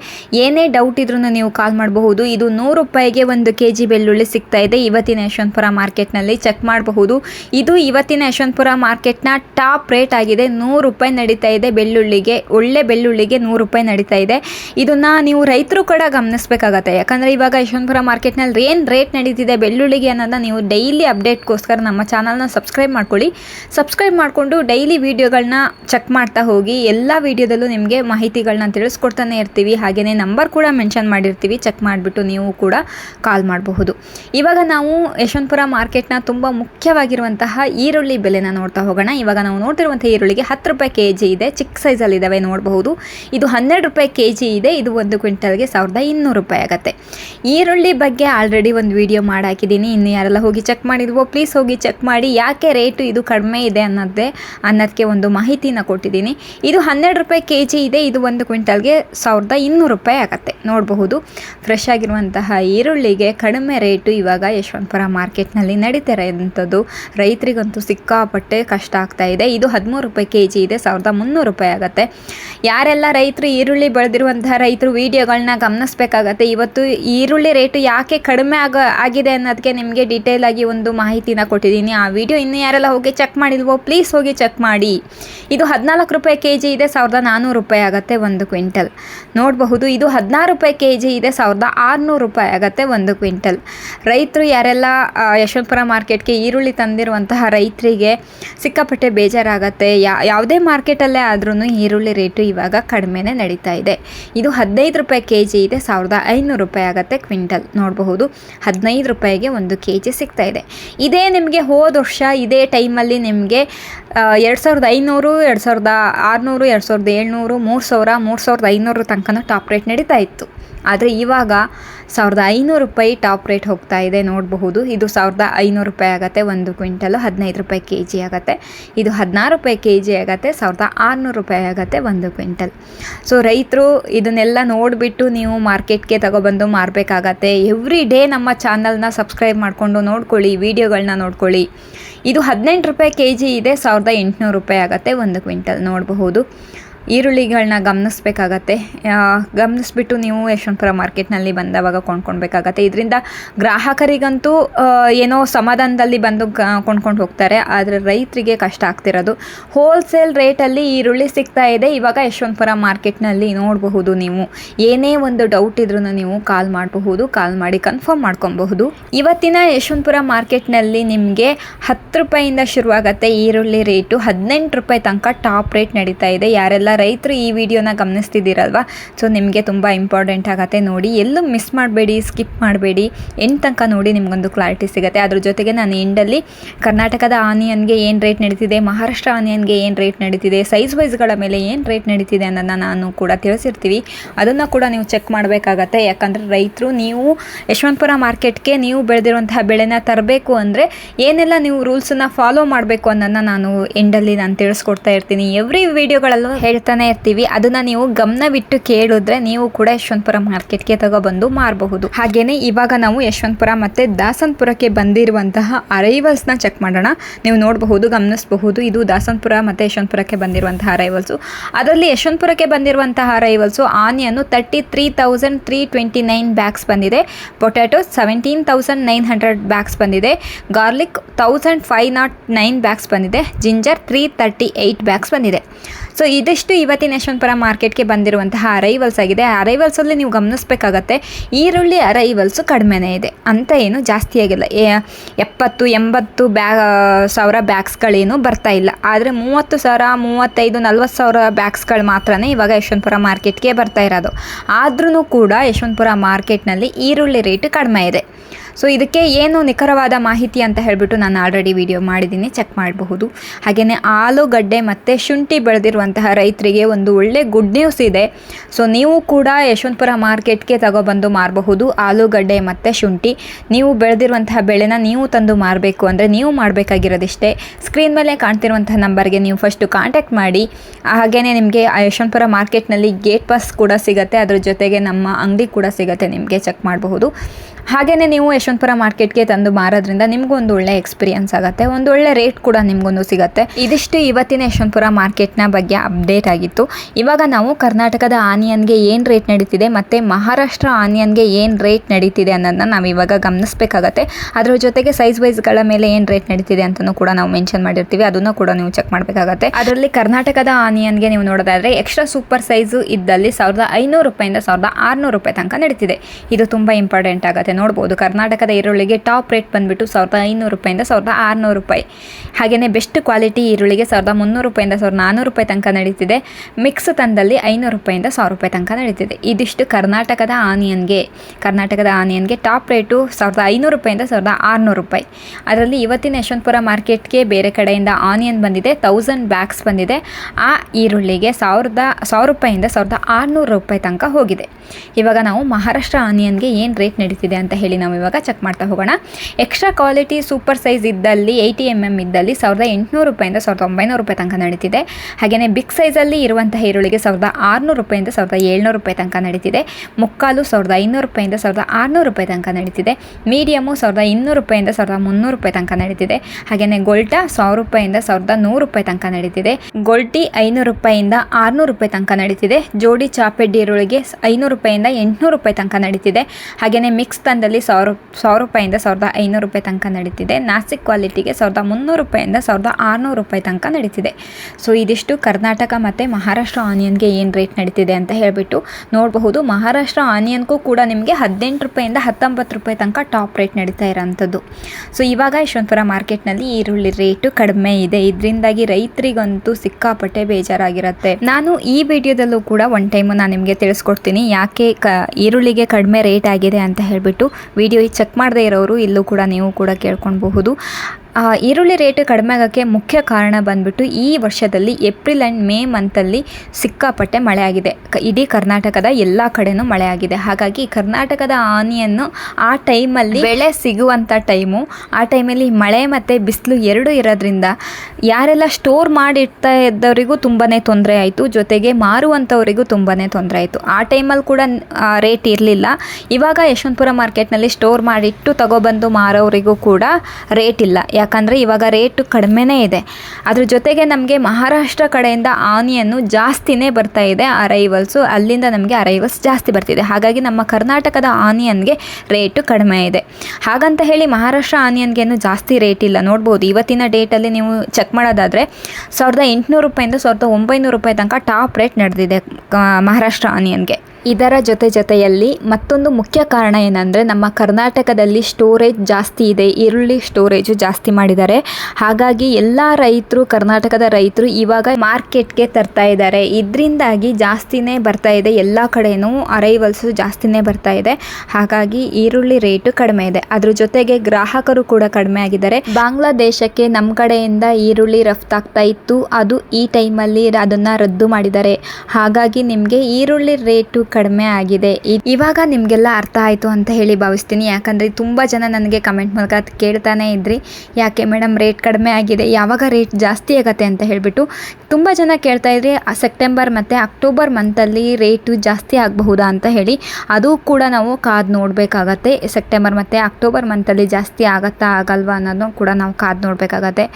[SPEAKER 1] ಏನೇ ಡೌಟ್ ಇದ್ರೂ ನೀವು ಕಾಲ್ ಮಾಡಬಹುದು. ಇದು ನೂರು ರೂಪಾಯಿಗೆ ಒಂದು ಕೆ ಜಿ ಬೆಳ್ಳುಳ್ಳಿ ಸಿಗ್ತಾ ಇದೆ. ಇವತ್ತಿನ ಯಶವಂತಪುರ ಮಾರ್ಕೆಟ್ನಲ್ಲಿ ಚೆಕ್ ಮಾಡಬಹುದು. ಇದು ಇವತ್ತಿನ ಯಶವಂತಪುರ ಮಾರ್ಕೆಟ್ನ ಟಾಪ್ ರೇಟ್ ಆಗಿದೆ. ನೂರು ರೂಪಾಯಿ ನಡೀತಾ ಇದೆ ಬೆಳ್ಳುಳ್ಳಿಗೆ. ಒಳ್ಳೆ ಬೆಳ್ಳುಳ್ಳಿಗೆ ನೂರು ರೂಪಾಯಿ ನಡೀತಾ ಇದೆ. ಇದನ್ನು ನೀವು ರೈತರು ಕೂಡ ಗಮನಿಸಬೇಕಾಗತ್ತೆ. ಯಾಕಂದರೆ ಇವಾಗ ಯಶವಂತಪುರ ಮಾರ್ಕೆಟ್ನಲ್ಲಿ ಏನು ರೇಟ್ ನಡೀತಿದೆ ಬೆಳ್ಳುಳ್ಳಿಗೆ ಅನ್ನೋದನ್ನ ನೀವು ಡೈಲಿ ಅಪ್ಡೇಟ್ಗೋಸ್ಕರ ನಮ್ಮ ಚಾನಲ್ನ ಸಬ್ಸ್ಕ್ರೈಬ್ ಮಾಡ್ಕೊಳ್ಳಿ. ಸಬ್ಸ್ಕ್ರೈಬ್ ಮಾಡಿಕೊಂಡು ಡೈಲಿ ವೀಡಿಯೋಗಳನ್ನ ಚೆಕ್ ಮಾಡ್ತಾ ಹೋಗಿ ಎಲ್ಲ ವೀಡಿಯೋದಲ್ಲೂ ನಿಮಗೆ ಮಾಹಿತಿಗಳನ್ನ ತಿಳಿಸ್ಕೊಡ್ತಾನೆ ಇರ್ತೀವಿ. ಹಾಗೆಯೇ ನಂಬರ್ ಕೂಡ ಮೆನ್ಷನ್ ಮಾಡಿರ್ತೀವಿ. ಚೆಕ್ ಮಾಡಿಬಿಟ್ಟು ನೀವು ಕೂಡ ಕಾಲ್ ಮಾಡಬಹುದು. ಇವಾಗ ನಾವು ಯಶವಂತಪುರ ಮಾರ್ಕೆಟ್ನ ತುಂಬ ಮುಖ್ಯವಾಗಿರುವಂತಹ ಈರುಳ್ಳಿ ಬೆಲೆನ ನೋಡ್ತಾ ಹೋಗೋಣ. ಇವಾಗ ನಾವು ನೋಡ್ತಿರುವಂಥ ಈರುಳ್ಳಿಗೆ ಹತ್ತು ರೂಪಾಯಿ ಕೆ ಜಿ ಇದೆ ಚಿಕ್ಕ ಸೈಜಲ್ಲಿ ಇದಾವೆ ನೋಡಬಹುದು. ಇದು ಹನ್ನೆರಡು ರೂಪಾಯಿ ಕೆ ಜಿ ಇದೆ. ಇದು ಒಂದು ಕ್ವಿಂಟಲ್ಗೆ ಸಾವಿರದ ಇನ್ನೂರು ರೂಪಾಯಿ ಆಗುತ್ತೆ. ಈರುಳ್ಳಿ ಬಗ್ಗೆ ಆಲ್ರೆಡಿ ಒಂದು ವಿಡಿಯೋ ಮಾಡಾಕಿದ್ದೀನಿ. ಇನ್ನು ಯಾರೆಲ್ಲ ಹೋಗಿ ಚೆಕ್ ಮಾಡಿದ್ವೋ ಪ್ಲೀಸ್ ಹೋಗಿ ಚೆಕ್ ಮಾಡಿ. ಯಾಕೆ ರೇಟು ಇದು ಕಡಿಮೆ ಇದೆ ಅನ್ನೋದೇ ಅನ್ನೋದಕ್ಕೆ ಒಂದು ಮಾಹಿತಿನ ಕೊಟ್ಟಿದ್ದೀನಿ. ಇದು ಹನ್ನೆರಡು ರೂಪಾಯಿ ಕೆ ಜಿ ಇದೆ. ಇದು ಒಂದು ಕ್ವಿಂಟಲ್ಗೆ ಸಾವಿರದ ಇನ್ನೂರು ರೂಪಾಯಿ ಆಗುತ್ತೆ. ನೋಡಬಹುದು. ಫ್ರೆಶ್ ಆಗಿರುವಂತಹ ಈರುಳ್ಳಿಗೆ ಕಡಿಮೆ ರೇಟು ಇವಾಗ ಯಶವಂತಪುರ ಮಾರ್ಕೆಟ್ನಲ್ಲಿ ನಡೀತಾ ಇರೋಂಥದ್ದು ರೈತರಿಗಂತೂ ಸಿಕ್ಕಾಪಟ್ಟೆ ಕಷ್ಟ ಆಗ್ತಾ ಇದೆ. ಇದು ಹದಿಮೂರು ರೂಪಾಯಿ ಕೆ ಜಿ ಇದೆ. ಸಾವಿರದ ಮುನ್ನೂರು ರೂಪಾಯಿ ಆಗುತ್ತೆ. ಯಾರೆಲ್ಲ ರೈತರು ಈರುಳ್ಳಿ ಬೆಳೆದಿರುವಂತಹ ರೈತರು ವೀಡಿಯೋಗಳನ್ನ ಗಮನಿಸಬೇಕಾಗತ್ತೆ. ಇವತ್ತು ಈರುಳ್ಳಿ ರೇಟು ಯಾಕೆ ಕಡಿಮೆ ಆಗ, ಆಗಿದೆ ಅನ್ನೋದಕ್ಕೆ ನಿಮಗೆ ಡೀಟೇಲ್ ಆಗಿ ಒಂದು ಮಾಹಿತಿನ ಕೊಟ್ಟಿದ್ದೀನಿ. ಆ ವಿಡಿಯೋ ಇನ್ನೂ ಯಾರೆಲ್ಲ ಹೋಗಿ ಚೆಕ್ ಮಾಡಿಲ್ವೋ ಪ್ಲೀಸ್ ಹೋಗಿ ಚೆಕ್ ಮಾಡಿ. ಇದು ಹದಿನಾಲ್ಕು ರೂಪಾಯಿ ಕೆ ಜಿ ಇದೆ, ಸಾವಿರದ ನಾನ್ನೂರು ರೂಪಾಯಿ ಆಗುತ್ತೆ ಒಂದು ಕ್ವಿಂಟಲ್. ನೋಡಬಹುದು, ಇದು ಹದಿನಾರು ರೂಪಾಯಿ ಕೆ ಜಿ ಇದೆ, ಸಾವಿರದ ಆರುನೂರು ರೂಪಾಯಿ ಆಗುತ್ತೆ ಒಂದು ಕ್ವಿಂಟಲ್. ರೈತರು ಯಾರೆಲ್ಲ ಯಶವಂತಪುರ ಮಾರ್ಕೆಟ್ಗೆ ಈರುಳ್ಳಿ ತಂದಿರುವಂತಹ ರೈತರಿಗೆ ಸಿಕ್ಕಾಪಟ್ಟೆ ಬೇಜಾರಾಗತ್ತೆ, ಯಾ, ಯಾವುದೇ ಮಾರ್ಕೆಟಲ್ಲೇ ಆದ್ರೂ ಈರುಳ್ಳಿ ರೇಟು ಇವಾಗ ಕಡಿಮೆನೇ ನಡೀತಾ ಇದೆ. ಇದು ಹದಿನೈದು ರೂಪಾಯಿ ಕೆ ಜಿ ಇದೆ, ಸಾವಿರದ ಐನೂರು ರೂಪಾಯಿ ಆಗುತ್ತೆ ಕ್ವಿಂಟಲ್. ನೋಡಬಹುದು, ಹದಿನೈದು ರೂಪಾಯಿಗೆ ಒಂದು ಕೆ ಜಿ ಸಿಗ್ತಾ ಇದೆ. ಇದೇ ನಿಮಗೆ ಹೋದ ವರ್ಷ, ಇದೇ ಟೈಮಲ್ಲಿ ನಿಮಗೆ ಎರಡು ಸಾವಿರದ ಐನೂರು, ಎರಡು ಸಾವಿರದ ಆರುನೂರು, ಎರಡು ಸಾವಿರದ ಏಳ್ನೂರು, ಮೂರು ಸಾವಿರ, ಮೂರು ಸಾವಿರದ ಐನೂರು ತನಕನೂ ಟಾಪ್ ರೇಟ್ ನಡೀತಾ ಇತ್ತು. ಆದರೆ ಇವಾಗ ಸಾವಿರದ ಐನೂರು ರೂಪಾಯಿ ಟಾಪ್ ರೇಟ್ ಹೋಗ್ತಾ ಇದೆ ನೋಡಬಹುದು. ಇದು ಸಾವಿರದ ಐನೂರು ರೂಪಾಯಿ ಆಗುತ್ತೆ, ಒಂದು ಕ್ವಿಂಟಲು ಹದಿನೈದು ರೂಪಾಯಿ ಕೆ ಜಿ ಆಗುತ್ತೆ. ಇದು ಹದಿನಾರು ರೂಪಾಯಿ ಕೆ ಜಿ ಆಗುತ್ತೆ, ಸಾವಿರದ ಆರುನೂರು ರೂಪಾಯಿ ಆಗುತ್ತೆ ಒಂದು ಕ್ವಿಂಟಲ್. ಸೊ ರೈತರು ಇದನ್ನೆಲ್ಲ ನೋಡಿಬಿಟ್ಟು ನೀವು ಮಾರ್ಕೆಟ್ಗೆ ತಗೊಬಂದು ಮಾರಬೇಕಾಗತ್ತೆ. ಎವ್ರಿ ಡೇ ನಮ್ಮ ಚಾನಲ್ನ ಸಬ್ಸ್ಕ್ರೈಬ್ ಮಾಡಿಕೊಂಡು ನೋಡ್ಕೊಳ್ಳಿ ವಿಡಿಯೋಗಳನ್ನ ನೋಡ್ಕೊಳ್ಳಿ. ಇದು ಹದಿನೆಂಟು ರೂಪಾಯಿ ಕೆ ಜಿ ಇದೆ, ಸಾವಿರದ ಎಂಟುನೂರು ರೂಪಾಯಿ ಆಗುತ್ತೆ ಒಂದು ಕ್ವಿಂಟಲ್ ನೋಡಬಹುದು. ಈರುಳ್ಳಿಗಳನ್ನ ಗಮನಿಸ್ಬೇಕಾಗತ್ತೆ. ಗಮನಿಸ್ಬಿಟ್ಟು ನೀವು ಯಶವಂತಪುರ ಮಾರ್ಕೆಟ್ನಲ್ಲಿ ಬಂದವಾಗ ಕೊಂಡ್ಕೊಳ್ಬೇಕಾಗತ್ತೆ. ಇದರಿಂದ ಗ್ರಾಹಕರಿಗಂತೂ ಏನೋ ಸಮಾಧಾನದಲ್ಲಿ ಬಂದು ಕೊಂಡ್ಕೊಂಡು ಹೋಗ್ತಾರೆ. ಆದರೆ ರೈತರಿಗೆ ಕಷ್ಟ ಆಗ್ತಿರೋದು. ಹೋಲ್ಸೇಲ್ ರೇಟಲ್ಲಿ ಈರುಳ್ಳಿ ಸಿಗ್ತಾ ಇದೆ. ಇವಾಗ ಯಶವಂತಪುರ ಮಾರ್ಕೆಟ್ನಲ್ಲಿ ನೋಡಬಹುದು ನೀವು. ಏನೇ ಒಂದು ಡೌಟ್ ಇದ್ರೂ ನೀವು ಕಾಲ್ ಮಾಡಬಹುದು ಕಾಲ್ ಮಾಡಿ ಕನ್ಫರ್ಮ್ ಮಾಡ್ಕೊಬಹುದು ಇವತ್ತಿನ ಯಶವಂತಪುರ ಮಾರ್ಕೆಟ್ನಲ್ಲಿ ನಿಮಗೆ ಹತ್ತು ರೂಪಾಯಿಂದ ಶುರುವಾಗತ್ತೆ ಈರುಳ್ಳಿ ರೇಟು ಹದಿನೆಂಟು ರೂಪಾಯಿ ತನಕ ಟಾಪ್ ರೇಟ್ ನಡೀತಾ ಇದೆ. ಯಾರೆಲ್ಲ ರೈತರು ಈ ವಿಡಿಯೋನ ಗಮನಿಸ್ತಿದ್ದೀರಲ್ವಾ? ಸೊ ನಿಮಗೆ ತುಂಬ ಇಂಪಾರ್ಟೆಂಟ್ ಆಗುತ್ತೆ. ನೋಡಿ, ಎಲ್ಲೂ ಮಿಸ್ ಮಾಡಬೇಡಿ ಸ್ಕಿಪ್ ಮಾಡಬೇಡಿ. ಎಂಟು ತನಕ ನೋಡಿ ನಿಮಗೊಂದು ಕ್ಲಾರಿಟಿ ಸಿಗುತ್ತೆ. ಅದ್ರ ಜೊತೆಗೆ ನಾನು ಎಂಡಲ್ಲಿ ಕರ್ನಾಟಕದ ಆನಿಯನ್ಗೆ ಏನು ರೇಟ್ ನಡೀತಿದೆ, ಮಹಾರಾಷ್ಟ್ರ ಆನಿಯನ್ಗೆ ಏನು ರೇಟ್ ನಡೀತಿದೆ ಸೈಜ್ ವೈಸ್ಗಳ ಮೇಲೆ ಏನು ರೇಟ್ ನಡೀತಿದೆ ಅನ್ನೋದನ್ನ ನಾನು ಕೂಡ ತಿಳಿಸಿರ್ತೀವಿ. ಅದನ್ನು ಕೂಡ ನೀವು ಚೆಕ್ ಮಾಡಬೇಕಾಗತ್ತೆ. ಯಾಕಂದರೆ ರೈತರು ನೀವು ಯಶವಂತಪುರ ಮಾರ್ಕೆಟ್ಗೆ ನೀವು ಬೆಳೆದಿರುವಂತಹ ಬೆಳೆನ ತರಬೇಕು ಅಂದರೆ ಏನೆಲ್ಲ ನೀವು ರೂಲ್ಸನ್ನು ಫಾಲೋ ಮಾಡಬೇಕು ಅನ್ನೋದನ್ನ ನಾನು ಎಂಡಲ್ಲಿ ನಾನು ತಿಳಿಸ್ಕೊಡ್ತಾ ಇರ್ತೀನಿ. ಎವ್ರಿ ವಿಡಿಯೋಗಳಲ್ಲೂ ಹೇಳ್ತಾನೆ ಇರ್ತೀವಿ. ಅದನ್ನ ನೀವು ಗಮನವಿಟ್ಟು ಕೇಳಿದ್ರೆ ನೀವು ಕೂಡ ಯಶವಂತಪುರ ಮಾರ್ಕೆಟ್ಗೆ ತಗೊಬಂದು ಮಾರಬಹುದು. ಹಾಗೇನೆ ಇವಾಗ ನಾವು ಯಶವಂತಪುರ ಮತ್ತೆ ದಾಸನ್ಪುರಕ್ಕೆ ಬಂದಿರುವಂತಹ ಅರೈವಲ್ಸ್ನ ಚೆಕ್ ಮಾಡೋಣ. ನೀವು ನೋಡಬಹುದು, ಗಮನಿಸಬಹುದು, ಇದು ದಾಸನ್ಪುರ ಮತ್ತು ಯಶವಂತಪುರಕ್ಕೆ ಬಂದಿರುವಂತಹ ಅರೈವಲ್ಸು ಅದರಲ್ಲಿ ಯಶವಂತಪುರಕ್ಕೆ ಬಂದಿರುವಂತಹ arrivals onion thirty three thousand three twenty nine bags ಬಂದಿದೆ. Potato seventeen thousand nine hundred bags ಬಂದಿದೆ. Garlic thousand five nought nine bags ಬಂದಿದೆ. Ginger three thirty eight bags ಬಂದಿದೆ. ಸೊ ಇದಿಷ್ಟು ಇವತ್ತಿನ ಯಶವಂತಪುರ ಮಾರ್ಕೆಟ್ಗೆ ಬಂದಿರುವಂತಹ ಅರೈವಲ್ಸ್ ಆಗಿದೆ. ಅರೈವಲ್ಸಲ್ಲಿ ನೀವು ಗಮನಿಸಬೇಕಾಗತ್ತೆ, ಈರುಳ್ಳಿ ಅರೈವಲ್ಸು ಕಡಿಮೆನೇ ಇದೆ. ಅಂತ ಏನು ಜಾಸ್ತಿ ಆಗಿಲ್ಲ. ಎಪ್ಪತ್ತು, ಎಂಬತ್ತು ಬ್ಯಾ ಸಾವಿರ ಬ್ಯಾಗ್ಸ್ಗಳೇನು ಬರ್ತಾ ಇಲ್ಲ. ಆದರೆ ಮೂವತ್ತು ಸಾವಿರ, ಮೂವತ್ತೈದು, ನಲ್ವತ್ತು ಸಾವಿರ ಬ್ಯಾಗ್ಸ್ಗಳು ಮಾತ್ರನೇ ಇವಾಗ ಯಶವಂತಪುರ ಮಾರ್ಕೆಟ್ಗೆ ಬರ್ತಾ ಇರೋದು. ಆದ್ರೂ ಕೂಡ ಯಶವಂತಪುರ ಮಾರ್ಕೆಟ್ನಲ್ಲಿ ಈರುಳ್ಳಿ ರೇಟ್ ಕಡಿಮೆ ಇದೆ. ಸೊ ಇದಕ್ಕೆ ಏನು ನಿಖರವಾದ ಮಾಹಿತಿ ಅಂತ ಹೇಳಿಬಿಟ್ಟು ನಾನು ಆಲ್ರೆಡಿ ವಿಡಿಯೋ ಮಾಡಿದ್ದೀನಿ. ಚೆಕ್ ಮಾಡಬಹುದು. ಹಾಗೆಯೇ ಆಲೂಗಡ್ಡೆ ಮತ್ತು ಶುಂಠಿ ಬೆಳೆದಿರುವಂತಹ ರೈತರಿಗೆ ಒಂದು ಒಳ್ಳೆ ಗುಡ್ ನ್ಯೂಸ್ ಇದೆ. ಸೊ ನೀವು ಕೂಡ ಯಶವಂತಪುರ ಮಾರ್ಕೆಟ್ಗೆ ತಗೊಬಂದು ಮಾರಬಹುದು. ಆಲೂಗಡ್ಡೆ ಮತ್ತು ಶುಂಠಿ. ನೀವು ಬೆಳೆದಿರುವಂತಹ ಬೆಳೆನ ನೀವು ತಂದು ಮಾರಬೇಕು ಅಂದರೆ ನೀವು ಮಾಡಬೇಕಾಗಿರೋದಿಷ್ಟೇ. ಸ್ಕ್ರೀನ್ ಮೇಲೆ ಕಾಣ್ತಿರುವಂತಹ ನಂಬರ್ಗೆ ನೀವು ಫಸ್ಟು ಕಾಂಟ್ಯಾಕ್ಟ್ ಮಾಡಿ. ಹಾಗೆಯೇ ನಿಮಗೆ ಯಶವಂತಪುರ ಮಾರ್ಕೆಟ್ನಲ್ಲಿ ಗೇಟ್ ಪಾಸ್ ಕೂಡ ಸಿಗುತ್ತೆ. ಅದರ ಜೊತೆಗೆ ನಮ್ಮ ಅಂಗಡಿ ಕೂಡ ಸಿಗುತ್ತೆ. ನಿಮಗೆ ಚೆಕ್ ಮಾಡಬಹುದು. ಹಾಗೆಯೇ ನೀವು ಯಶವಂತಪುರ ಮಾರ್ಕೆಟ್ಗೆ ತಂದು ಮಾರೋದ್ರಿಂದ ನಿಮಗೂ ಒಂದು ಒಳ್ಳೆ ಎಕ್ಸ್ಪೀರಿಯನ್ಸ್ ಆಗುತ್ತೆ. ಒಂದು ಒಳ್ಳೆ ರೇಟ್ ಕೂಡ ನಿಮಗೊಂದು ಸಿಗುತ್ತೆ. ಇದಿಷ್ಟು ಇವತ್ತಿನ ಯಶವಂತಪುರ ಮಾರ್ಕೆಟ್ನ ಬಗ್ಗೆ ಅಪ್ಡೇಟ್ ಆಗಿತ್ತು. ಇವಾಗ ನಾವು ಕರ್ನಾಟಕದ ಆನಿಯನ್ಗೆ ಏನು ರೇಟ್ ನಡೀತಿದೆ ಮತ್ತು ಮಹಾರಾಷ್ಟ್ರ ಆನಿಯನ್ಗೆ ಏನು ರೇಟ್ ನಡೀತಿದೆ ಅನ್ನೋದನ್ನ ನಾವು ಇವಾಗ ಗಮನಿಸಬೇಕಾಗತ್ತೆ. ಅದ್ರ ಜೊತೆಗೆ ಸೈಜ್ ವೈಸ್ಗಳ ಮೇಲೆ ಏನು ರೇಟ್ ನಡೀತಿದೆ ಅಂತಲೂ ಕೂಡ ನಾವು ಮೆನ್ಷನ್ ಮಾಡಿರ್ತೀವಿ. ಅದನ್ನು ಕೂಡ ನೀವು ಚೆಕ್ ಮಾಡಬೇಕಾಗತ್ತೆ. ಅದರಲ್ಲಿ ಕರ್ನಾಟಕದ ಆನಿಯನ್ಗೆ ನೀವು ನೋಡೋದಾದ್ರೆ ಎಕ್ಸ್ಟ್ರಾ ಸೂಪರ್ ಸೈಜು ಇದ್ದಲ್ಲಿ ಸಾವಿರದ ಐನೂರು ರೂಪಾಯಿಂದ ಸಾವಿರದ ಆರುನೂರು ರೂಪಾಯಿ ತನಕ ನಡೀತಿದೆ. ಇದು ತುಂಬ ಇಂಪಾರ್ಟೆಂಟ್ ಆಗುತ್ತೆ. ನೋಡ್ಬೋದು. ಕರ್ನಾಟಕದ ಈರುಳ್ಳಿಗೆ ಟಾಪ್ ರೇಟ್ ಬಂದುಬಿಟ್ಟು ಸಾವಿರದ ಐನೂರು ರೂಪಾಯಿಂದ ಸಾವಿರದ ಆರುನೂರು ರೂಪಾಯಿ. ಹಾಗೆಯೇ ಬೆಸ್ಟ್ ಕ್ವಾಲಿಟಿ ಈರುಳ್ಳಿಗೆ ಸಾವಿರದ ಮುನ್ನೂರು ರೂಪಾಯಿಂದ ಸಾವಿರದ ನಾನ್ನೂರು ರೂಪಾಯಿ ತನಕ ನಡೀತಿದೆ. ಮಿಕ್ಸ್ ತಂದಲ್ಲಿ ಐನೂರು ರೂಪಾಯಿಂದ ಸಾವಿರ ರೂಪಾಯಿ ತನಕ ನಡೀತಿದೆ. ಇದಿಷ್ಟು ಕರ್ನಾಟಕದ ಆನಿಯನ್ಗೆ. ಕರ್ನಾಟಕದ ಆನಿಯನ್ಗೆ ಟಾಪ್ ರೇಟು ಸಾವಿರದ ಐನೂರು ರೂಪಾಯಿಂದ ಸಾವಿರದ ಆರುನೂರು ರೂಪಾಯಿ. ಅದರಲ್ಲಿ ಇವತ್ತಿನ ಯಶವಂತಪುರ ಮಾರ್ಕೆಟ್ಗೆ ಬೇರೆ ಕಡೆಯಿಂದ ಆನಿಯನ್ ಬಂದಿದೆ. ತೌಸಂಡ್ ಬ್ಯಾಗ್ಸ್ ಬಂದಿದೆ. ಆ ಈರುಳ್ಳಿಗೆ ಸಾವಿರದ, ಸಾವಿರ ರೂಪಾಯಿಂದ ಸಾವಿರದ ಆರುನೂರು ರೂಪಾಯಿ ತನಕ ಹೋಗಿದೆ. ಇವಾಗ ನಾವು ಮಹಾರಾಷ್ಟ್ರ ಆನಿಯನ್ಗೆ ಏನು ರೇಟ್ ನಡೀತಿದೆ ಹೇಳಿ ನಾವು ಇವಾಗ ಚೆಕ್ ಮಾಡ್ತಾ ಹೋಗೋಣ. ಎಕ್ಸ್ಟ್ರಾ ಕ್ವಾಲಿಟಿ ಸೂಪರ್ ಸೈಜ್ ಇದ್ದಲ್ಲಿ ಏಯ್ಟಿ ಎಂ ಎಂ ಇದ್ದಲ್ಲಿ ಸಾವಿರದ ಎಂಟುನೂರು ರೂಪಾಯಿಂದ ಸಾವಿರದ ಒಂಬೈನೂರು ರೂಪಾಯಿ ತನಕ ನಡೀತಿದೆ. ಹಾಗೆಯೇ ಬಿಗ್ ಸೈಜಲ್ಲಿ ಇರುವಂತಹ ಈರುಳ್ಳಿಗೆ ಸಾವಿರದ ಆರುನೂರು ರೂಪಾಯಿಂದ ಸಾವಿರದ ಏಳ್ನೂರು ರೂಪಾಯಿ ತನಕ ನಡೀತಿದೆ. ಮುಕ್ಕಾಲು ಸಾವಿರದ ಐನೂರು ರೂಪಾಯಿಂದ ಸಾವಿರದ ಆರುನೂರು ರೂಪಾಯಿ ತನಕ ನಡೀತಿದೆ. ಮೀಡಿಯಮು ಸಾವಿರದ ಇನ್ನೂರು ರೂಪಾಯಿಂದ ಸಾವಿರದ ಮುನ್ನೂರು ರೂಪಾಯಿ ತನಕ ನಡೀತಿದೆ. ಹಾಗೆಯೇ ಗೊಲ್ಟಾ ಸಾವಿರ ರೂಪಾಯಿಂದ ಸಾವಿರದ ನೂರು ರೂಪಾಯಿ ತನಕ ನಡೀತಿದೆ. ಗೊಲ್ಟಿ ಐನೂರು ರೂಪಾಯಿಂದ ಆರುನೂರು ರೂಪಾಯಿ ತನಕ ನಡೀತಿದೆ. ಜೋಡಿ ಚಾಪೆಡ್ಡಿ ಈರುಳ್ಳಿಗೆ ಐನೂರು ರೂಪಾಯಿಂದ ಎಂಟುನೂರು ರೂಪಾಯಿ ತನಕ ನಡೀತಿದೆ. ಹಾಗೆಯೇ ಮಿಕ್ಸ್ ತಂದಲ್ಲಿ ಸಾವಿರ ಸಾವಿರ ರೂಪಾಯಿಂದ ಸಾವಿರದ ಐನೂರು ರೂಪಾಯಿ ತನಕ ನಡೀತಿದೆ. ನಾಸಿಕ್ ಕ್ವಾಲಿಟಿಗೆ ಸಾವಿರದ ಮುನ್ನೂರು ರೂಪಾಯಿಂದ ಸಾವಿರದ ಆರುನೂರು ರೂಪಾಯಿ ತನಕ ನಡೀತಿದೆ. ಸೊ, ಇದಿಷ್ಟು ಕರ್ನಾಟಕ ಮತ್ತು ಮಹಾರಾಷ್ಟ್ರ ಆನಿಯನ್ಗೆ ಏನು ರೇಟ್ ನಡೀತಿದೆ ಅಂತ ಹೇಳಿಬಿಟ್ಟು ನೋಡಬಹುದು. ಮಹಾರಾಷ್ಟ್ರ ಆನಿಯನ್ಗೂ ಕೂಡ ನಿಮಗೆ ಹದಿನೆಂಟು ರೂಪಾಯಿಂದ ಹತ್ತೊಂಬತ್ತು ರೂಪಾಯಿ ತನಕ ಟಾಪ್ ರೇಟ್ ನಡೀತಾ ಇರೋಂಥದ್ದು. ಸೊ, ಇವಾಗ ಯಶವಂತಪುರ ಮಾರ್ಕೆಟ್ನಲ್ಲಿ ಈರುಳ್ಳಿ ರೇಟು ಕಡಿಮೆ ಇದೆ. ಇದರಿಂದಾಗಿ ರೈತರಿಗಂತೂ ಸಿಕ್ಕಾಪಟ್ಟೆ ಬೇಜಾರಾಗಿರುತ್ತೆ. ನಾನು ಈ ವಿಡಿಯೋದಲ್ಲೂ ಕೂಡ ಒನ್ ಟೈಮು ನಾನು ನಿಮಗೆ ತಿಳಿಸ್ಕೊಡ್ತೀನಿ ಯಾಕೆ ಕ ಈರುಳ್ಳಿಗೆ ಕಡಿಮೆ ರೇಟ್ ಆಗಿದೆ ಅಂತ ಹೇಳಿಬಿಟ್ಟು ವಿಡಿಯೋ ಚೆಕ್ ಮಾಡದೇ ಇರೋರು ಇಲ್ಲೂ ಕೂಡ ನೀವು ಕೂಡ ಕೇಳ್ಕೊಳ್ಬಹುದು. ಆ, ಈರುಳ್ಳಿ ರೇಟ್ ಕಡಿಮೆ ಆಗೋಕ್ಕೆ ಮುಖ್ಯ ಕಾರಣ ಬಂದ್ಬಿಟ್ಟು ಈ ವರ್ಷದಲ್ಲಿ ಏಪ್ರಿಲ್ ಆ್ಯಂಡ್ ಮೇ ಮಂತಲ್ಲಿ ಸಿಕ್ಕಾಪಟ್ಟೆ ಮಳೆ ಆಗಿದೆ ಇಡೀ ಕರ್ನಾಟಕದ ಎಲ್ಲ ಕಡೆನೂ ಮಳೆ ಆಗಿದೆ ಹಾಗಾಗಿ ಕರ್ನಾಟಕದ ಆನಿಯನ್ನು ಆ ಟೈಮಲ್ಲಿ ಬೆಳೆ ಸಿಗುವಂಥ ಟೈಮು, ಆ ಟೈಮಲ್ಲಿ ಮಳೆ ಮತ್ತು ಬಿಸಿಲು ಎರಡೂ ಇರೋದ್ರಿಂದ ಯಾರೆಲ್ಲ ಸ್ಟೋರ್ ಮಾಡಿಡ್ತಾ ಇದ್ದವರಿಗೂ ತುಂಬಾ ತೊಂದರೆ ಆಯಿತು. ಜೊತೆಗೆ ಮಾರುವಂಥವರಿಗೂ ತುಂಬಾ ತೊಂದರೆ ಆಯಿತು. ಆ ಟೈಮಲ್ಲಿ ಕೂಡ ರೇಟ್ ಇರಲಿಲ್ಲ. ಇವಾಗ ಯಶವಂತಪುರ ಮಾರ್ಕೆಟ್ನಲ್ಲಿ ಸ್ಟೋರ್ ಮಾಡಿಟ್ಟು ತಗೊಬಂದು ಮಾರೋರಿಗೂ ಕೂಡ ರೇಟ್ ಇಲ್ಲ. ಯಾಕಂದರೆ ಇವಾಗ ರೇಟು ಕಡಿಮೆನೇ ಇದೆ. ಅದ್ರ ಜೊತೆಗೆ ನಮಗೆ ಮಹಾರಾಷ್ಟ್ರ ಕಡೆಯಿಂದ ಆನಿಯನ್ನು ಜಾಸ್ತಿನೇ ಬರ್ತಾ ಇದೆ ಅರೈವಲ್ಸು ಅಲ್ಲಿಂದ ನಮಗೆ ಅರೈವಲ್ಸ್ ಜಾಸ್ತಿ ಬರ್ತಿದೆ. ಹಾಗಾಗಿ ನಮ್ಮ ಕರ್ನಾಟಕದ ಆನಿಯನ್ಗೆ ರೇಟು ಕಡಿಮೆ ಇದೆ. ಹಾಗಂತ ಹೇಳಿ ಮಹಾರಾಷ್ಟ್ರ ಆನಿಯನ್ಗೇನು ಜಾಸ್ತಿ ರೇಟ್ ಇಲ್ಲ. ನೋಡ್ಬೋದು, ಇವತ್ತಿನ ಡೇಟಲ್ಲಿ ನೀವು ಚೆಕ್ ಮಾಡೋದಾದರೆ ಸಾವಿರದ ಎಂಟುನೂರು ರೂಪಾಯಿಂದ ಸಾವಿರದ ಒಂಬೈನೂರು ರೂಪಾಯಿ ತನಕ ಟಾಪ್ ರೇಟ್ ನಡೆದಿದೆ ಮಹಾರಾಷ್ಟ್ರ ಆನಿಯನ್ಗೆ. ಇದರ ಜೊತೆ ಜೊತೆಯಲ್ಲಿ ಮತ್ತೊಂದು ಮುಖ್ಯ ಕಾರಣ ಏನಂದರೆ ನಮ್ಮ ಕರ್ನಾಟಕದಲ್ಲಿ ಸ್ಟೋರೇಜ್ ಜಾಸ್ತಿ ಇದೆ, ಈರುಳ್ಳಿ ಸ್ಟೋರೇಜು ಜಾಸ್ತಿ ಮಾಡಿದ್ದಾರೆ. ಹಾಗಾಗಿ ಎಲ್ಲ ರೈತರು, ಕರ್ನಾಟಕದ ರೈತರು ಇವಾಗ ಮಾರ್ಕೆಟ್ಗೆ ತರ್ತಾ ಇದ್ದಾರೆ. ಇದರಿಂದಾಗಿ ಜಾಸ್ತಿನೇ ಬರ್ತಾ ಇದೆ, ಎಲ್ಲ ಕಡೆಯೂ ಅರೈವಲ್ಸು ಜಾಸ್ತಿನೇ ಬರ್ತಾ ಇದೆ. ಹಾಗಾಗಿ ಈರುಳ್ಳಿ ರೇಟು ಕಡಿಮೆ ಇದೆ. ಅದ್ರ ಜೊತೆಗೆ ಗ್ರಾಹಕರು ಕೂಡ ಕಡಿಮೆ ಆಗಿದ್ದಾರೆ. ಬಾಂಗ್ಲಾದೇಶಕ್ಕೆ ನಮ್ಮ ಕಡೆಯಿಂದ ಈರುಳ್ಳಿ ರಫ್ತಾಗ್ತಾ ಇತ್ತು. ಅದು ಈ ಟೈಮಲ್ಲಿ ಅದನ್ನು ರದ್ದು ಮಾಡಿದ್ದಾರೆ. ಹಾಗಾಗಿ ನಿಮಗೆ ಈರುಳ್ಳಿ ರೇಟು ಕಡಿಮೆ ಆಗಿದೆ. ಇವಾಗ ನಿಮಗೆಲ್ಲ ಅರ್ಥ ಆಯಿತು ಅಂತ ಹೇಳಿ ಭಾವಿಸ್ತೀನಿ. ಯಾಕಂದರೆ ತುಂಬ ಜನ ನನಗೆ ಕಮೆಂಟ್ ಮೂಲಕ ಕೇಳ್ತಾನೆ ಇದ್ರಿ. ಯಾಕೆ ಮೇಡಮ್ ರೇಟ್ ಕಡಿಮೆ ಆಗಿದೆ? ಯಾವಾಗ ರೇಟ್ ಜಾಸ್ತಿ ಆಗತ್ತೆ ಅಂತ ಹೇಳಿಬಿಟ್ಟು ತುಂಬ ಜನ ಕೇಳ್ತಾ ಇದ್ರಿ. ಸೆಪ್ಟೆಂಬರ್ ಮತ್ತು ಅಕ್ಟೋಬರ್ ಮಂತಲ್ಲಿ ರೇಟು ಜಾಸ್ತಿ ಆಗಬಹುದಾ ಅಂತ ಹೇಳಿ. ಅದು ಕೂಡ ನಾವು ಕಾದು ನೋಡಬೇಕಾಗತ್ತೆ. ಸೆಪ್ಟೆಂಬರ್ ಮತ್ತು ಅಕ್ಟೋಬರ್ ಮಂತಲ್ಲಿ ಜಾಸ್ತಿ ಆಗತ್ತಾ ಆಗಲ್ವಾ ಅನ್ನೋದನ್ನು ಕೂಡ ನಾವು ಕಾದು ನೋಡಬೇಕಾಗತ್ತೆ.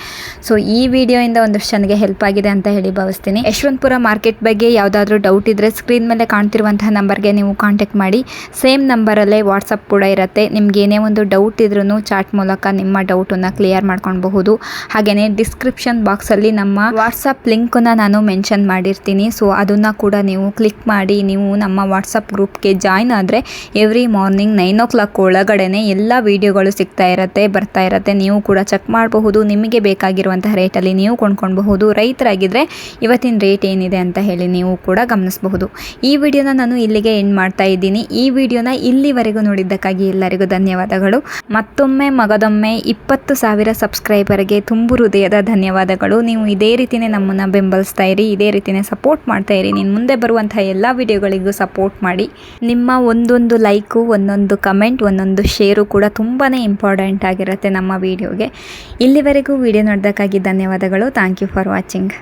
[SPEAKER 1] ಸೊ ಈ ವಿಡಿಯೋಯಿಂದ ಒಂದಷ್ಟು ನನಗೆ ಹೆಲ್ಪ್ ಆಗಿದೆ ಅಂತ ಹೇಳಿ ಭಾವಿಸ್ತೀನಿ. ಯಶವಂತಪುರ ಮಾರ್ಕೆಟ್ ಬಗ್ಗೆ ಯಾವುದಾದ್ರೂ ಡೌಟ್ ಇದ್ದರೆ ಸ್ಕ್ರೀನ್ ಮೇಲೆ ಕಾಣ್ತಿರುವಂತಹ ನಂಬರ್ಗೆ ನೀವು ಕಾಂಟ್ಯಾಕ್ಟ್ ಮಾಡಿ. ಸೇಮ್ ನಂಬರಲ್ಲೇ ವಾಟ್ಸಪ್ ಕೂಡ ಇರುತ್ತೆ. ನಿಮ್ಗೆ ಏನೇ ಒಂದು ಡೌಟ್ ಇದ್ರೂ ಚಾಟ್ ಮೂಲಕ ನಿಮ್ಮ ಡೌಟನ್ನು ಕ್ಲಿಯರ್ ಮಾಡ್ಕೊಳ್ಬಹುದು. ಹಾಗೆಯೇ ಡಿಸ್ಕ್ರಿಪ್ಷನ್ ಬಾಕ್ಸಲ್ಲಿ ನಮ್ಮ ವಾಟ್ಸಪ್ ಲಿಂಕನ್ನು ನಾನು ಮೆನ್ಷನ್ ಮಾಡಿರ್ತೀನಿ. ಸೊ ಅದನ್ನು ಕೂಡ ನೀವು ಕ್ಲಿಕ್ ಮಾಡಿ, ನೀವು ನಮ್ಮ ವಾಟ್ಸಪ್ ಗ್ರೂಪ್ಗೆ ಜಾಯ್ನ್ ಆದರೆ every morning nine o'clock ಒಳಗಡೆನೆ ಎಲ್ಲ ವೀಡಿಯೋಗಳು ಸಿಗ್ತಾ ಇರುತ್ತೆ, ಬರ್ತಾ ಇರುತ್ತೆ. ನೀವು ಕೂಡ ಚೆಕ್ ಮಾಡಬಹುದು. ನಿಮಗೆ ಬೇಕಾಗಿರುವಂತಹ ರೇಟಲ್ಲಿ ನೀವು ಕೊಂಡ್ಕೊಳ್ಬಹುದು. ರೈತರಾಗಿದ್ದರೆ ಇವತ್ತಿನ ರೇಟ್ ಏನಿದೆ ಅಂತ ಹೇಳಿ ನೀವು ಕೂಡ ಗಮನಿಸಬಹುದು. ಈ ವಿಡಿಯೋನ ನಾನು ಇಲ್ಲಿಗೆ ಎಂಡ್ ಮಾಡ್ತಾ ಇದ್ದೀನಿ. ಈ ವಿಡಿಯೋನ ಇಲ್ಲಿವರೆಗೂ ನೋಡಿದ್ದಕ್ಕಾಗಿ ಎಲ್ಲರಿಗೂ ಧನ್ಯವಾದಗಳು. ಮತ್ತೊಮ್ಮೆ ಮಗದೊಮ್ಮೆ ಇಪ್ಪತ್ತು ಸಾವಿರ ಸಬ್ಸ್ಕ್ರೈಬರ್ಗೆ ತುಂಬು ಹೃದಯದ ಧನ್ಯವಾದಗಳು. ನೀವು ಇದೇ ರೀತಿಯೇ ನಮ್ಮನ್ನು ಬೆಂಬಲಿಸ್ತಾ ಇರಿ, ಇದೇ ರೀತಿಯೇ ಸಪೋರ್ಟ್ ಮಾಡ್ತಾ ಇರಿ. ನೀನು ಮುಂದೆ ಬರುವಂತಹ ಎಲ್ಲ ವಿಡಿಯೋಗಳಿಗೂ ಸಪೋರ್ಟ್ ಮಾಡಿ. ನಿಮ್ಮ ಒಂದೊಂದು ಲೈಕು ಒಂದೊಂದು ಕಮೆಂಟ್ ಒಂದೊಂದು ಶೇರು ಕೂಡ ತುಂಬಾ ಇಂಪಾರ್ಟೆಂಟ್ ಆಗಿರುತ್ತೆ ನಮ್ಮ ವಿಡಿಯೋಗೆ. ಇಲ್ಲಿವರೆಗೂ ವಿಡಿಯೋ ನೋಡೋದಕ್ಕಾಗಿ ಧನ್ಯವಾದಗಳು. Thank you for watching